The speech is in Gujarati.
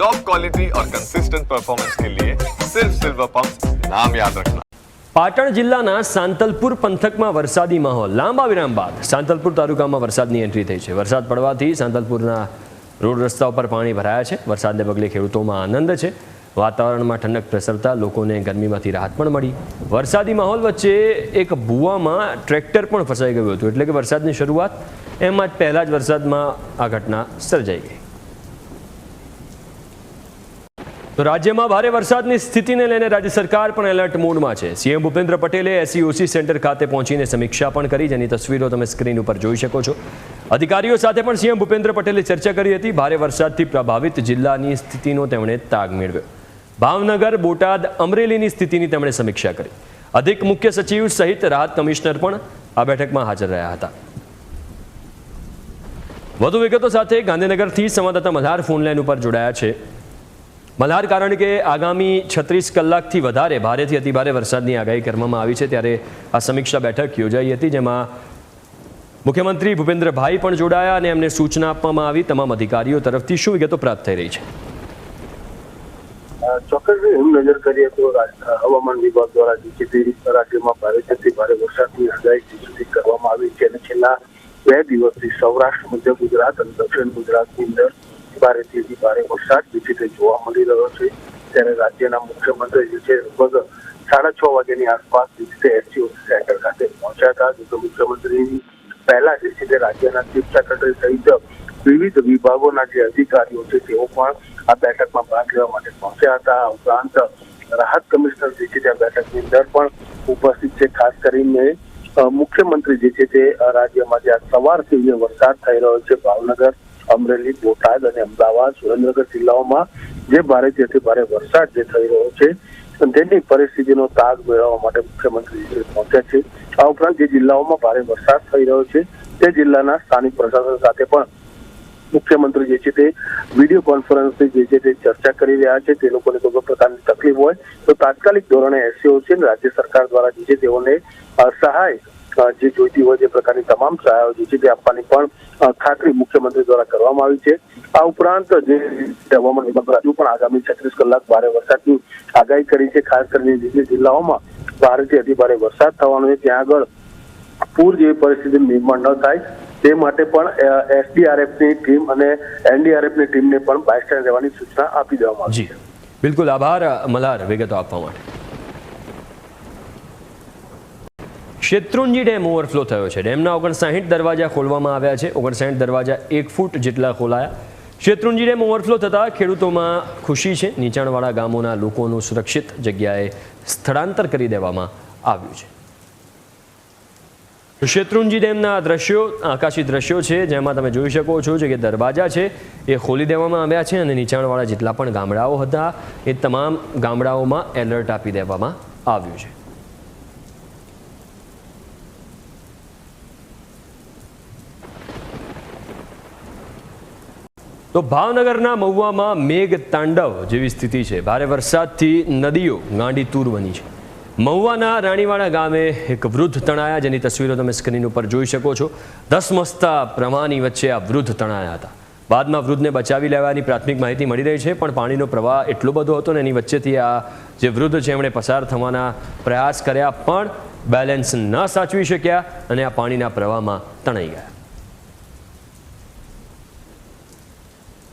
टॉप क्वालिटी और कंसिस्टेंट परफॉर्मेंस के लिए सिर्फ सिल्वर पंप नाम याद रखना પાટણ જિલ્લાના સાંતલપુર પંથકમાં વરસાદી માહોલ લાંબા વિરામ બાદ સાંતલપુર તાલુકામાં વરસાદની એન્ટ્રી થઈ છે વરસાદ પડવાથી સાંતલપુરના રોડ રસ્તા ઉપર પાણી ભરાયા છે વરસાદને પગલે ખેડૂતોમાં આનંદ છે વાતાવરણમાં ઠંડક પ્રસરતા લોકોને ગરમીમાંથી રાહત પણ મળી વરસાદી માહોલ વચ્ચે એક ભૂવામાં ટ્રેક્ટર પણ ફસાઈ ગયું હતું એટલે કે વરસાદની શરૂઆત એમાં જ પહેલા જ વરસાદમાં આ ઘટના સર્જાઈ ગઈ તો રાજ્યમાં ભારે વરસાદની સ્થિતિને લઈને રાજ્ય સરકાર પણ એલર્ટ મોડમાં છે. સીએમ ભૂપેન્દ્ર પટેલે એસસીઓસી સેન્ટર ખાતે પહોંચીને સમીક્ષા પણ કરી, જેની તસવીરો તમે સ્ક્રીન ઉપર જોઈ શકો છો. અધિકારીઓ સાથે પણ સીએમ ભૂપેન્દ્ર પટેલે ચર્ચા કરી હતી. ભારે વરસાદથી પ્રભાવિત જિલ્લાની સ્થિતિનો તેમણે તાગ મેળવ્યો. ભાવનગર, બોટાદ, અમરેલીની સ્થિતિની તેમણે સમીક્ષા કરી. અધિક મુખ્ય સચિવ સહિત રાહત કમિશનર પણ આ બેઠકમાં હાજર રહ્યા હતા. વધુ વિગતો સાથે ગાંધીનગરથી સંવાદદાતા ફોન ફોનલાઈન ઉપર જોડાયા છે. મલ્હાર કારણ કે આગામી છત્રીસ કલાકથી વધારે ભારેથી અતિભારે વરસાદની આગાહી કરવામાં આવી છે, ત્યારે આ સમીક્ષા બેઠક યોજાઈ હતી, જેમાં મુખ્યમંત્રી ભૂપેન્દ્રભાઈ પણ જોડાયા અને એમને સૂચના આપવામાં આવી. તમામ અધિકારીઓ તરફથી શું વિગતો પ્રાપ્ત થઈ રહી છે? ચોક્કસ એમ નજર કરીએ તો હવામાન વિભાગ દ્વારા જે છે તે રાજ્યમાં ભારેથી ભારે વરસાદની આગાહી સુધી કરવામાં આવી છે અને છેલ્લા બે દિવસથી સૌરાષ્ટ્ર મધ્ય ગુજરાત અને દક્ષિણ ગુજરાતની અંદર ભારેથી અતિ ભારે વરસાદ જે છે તે જોવા મળી રહ્યો છે. ત્યારે રાજ્યના મુખ્યમંત્રી જે છે, લગભગ સાડા છ વાગ્યાની આસપાસ જે છે તે એસસીઓસી સેન્ટર ખાતે પહોંચ્યા હતા. જો કે મુખ્યમંત્રી પહેલા જે છે તે રાજ્યના ચીફ સેક્રેટરી સહિત વિવિધ વિભાગોના જે અધિકારીઓ છે, તેઓ પણ આ બેઠકમાં ભાગ લેવા માટે પહોંચ્યા હતા. આ ઉપરાંત રાહત કમિશનર જે છે તે બેઠકની અંદર પણ ઉપસ્થિત છે. ખાસ કરીને મુખ્યમંત્રી જે છે તે રાજ્યમાં જે આ સવારથી જે વરસાદ થઈ રહ્યો છે, ભાવનગર અમરેલી, બોટાદ અને અમદાવાદ, સુરેન્દ્રનગર જિલ્લાઓમાં જે ભારેથી જેથી ભારે વરસાદ જે થઈ રહ્યો છે તેની પરિસ્થિતિનો તાગ મેળવવા માટે મુખ્યમંત્રી પહોંચ્યા છે, આ ઉપરાંત જે જિલ્લાઓમાં ભારે વરસાદ થઈ રહ્યો છે, તે જિલ્લાના સ્થાનિક પ્રશાસન સાથે પણ મુખ્યમંત્રી જે છે તે વીડિયો કોન્ફરન્સથી જે છે તે ચર્ચા કરી રહ્યા છે, તે લોકોને કોઈ પ્રકારની તકલીફ હોય તો તાત્કાલિક ધોરણે એસસીઓસી અને રાજ્ય સરકાર દ્વારા જે છે તેઓને સહાય જે જોઈતી હોય તે પ્રકારની તમામ સહાયો જે છે તે આપવાની પણ ખાતરી મુખ્યમંત્રી દ્વારા કરવામાં આવી છે. આ ઉપરાંત જે હવામાન વિભાગ હજુ પણ આગામી છત્રીસ કલાક ભારે વરસાદની આગાહી કરી છે. ખાસ કરીને જે જિલ્લાઓમાં ભારેથી અતિભારે વરસાદ થવાનો છે. ત્યાં આગળ પૂર જેવી પરિસ્થિતિ નિર્માણ ન થાય. તે માટે પણ એસડીઆરએફની ટીમ અને એનડીઆરએફની ટીમને પણ બાયસ્ટેન્ડ રહેવાની સૂચના આપી દેવામાં આવી છે. બિલકુલ આભાર મલાર વિગતો આપવા માટે. શેત્રુંજી ડેમ ઓવરફ્લો થયો છે. ડેમના ઓગણસાઠ દરવાજા ખોલવામાં આવ્યા છે. ઓગણસાઠ દરવાજા એક ફૂટ જેટલા ખોલાયા. શેત્રુંજી ડેમ ઓવરફ્લો થતાં ખેડૂતોમાં ખુશી છે. નીચાણવાળા ગામોના લોકોનું સુરક્ષિત જગ્યાએ સ્થળાંતર કરી દેવામાં આવ્યું છે. શેત્રુંજી ડેમના દ્રશ્યો, આકાશી દ્રશ્યો છે, જેમાં તમે જોઈ શકો છો કે દરવાજા છે એ ખોલી દેવામાં આવ્યા છે અને નીચાણવાળા જેટલા પણ ગામડાઓ હતા એ તમામ ગામડાઓમાં એલર્ટ આપી દેવામાં આવ્યું છે. તો ભાવનગરના મહુવામાં મેઘ તાંડવ જેવી સ્થિતિ છે. ભારે વરસાદથી નદીઓ ગાંડી તૂર બની છે. મહુવાના રાણીવાડા ગામે એક વૃદ્ધ તણાયા, જેની તસવીરો તમે સ્ક્રીન ઉપર જોઈ શકો છો. ધસમસતા પ્રવાહની વચ્ચે આ વૃદ્ધ તણાયા હતા. બાદમાં વૃદ્ધને બચાવી લેવાની પ્રાથમિક માહિતી મળી રહી છે, પણ પાણીનો પ્રવાહ એટલો બધો હતો ને એની વચ્ચેથી આ જે વૃદ્ધ છે, એમણે પસાર થવાના પ્રયાસ કર્યા, પણ બેલેન્સ ન સાચવી શક્યા અને આ પાણીના પ્રવાહમાં તણાઈ ગયા.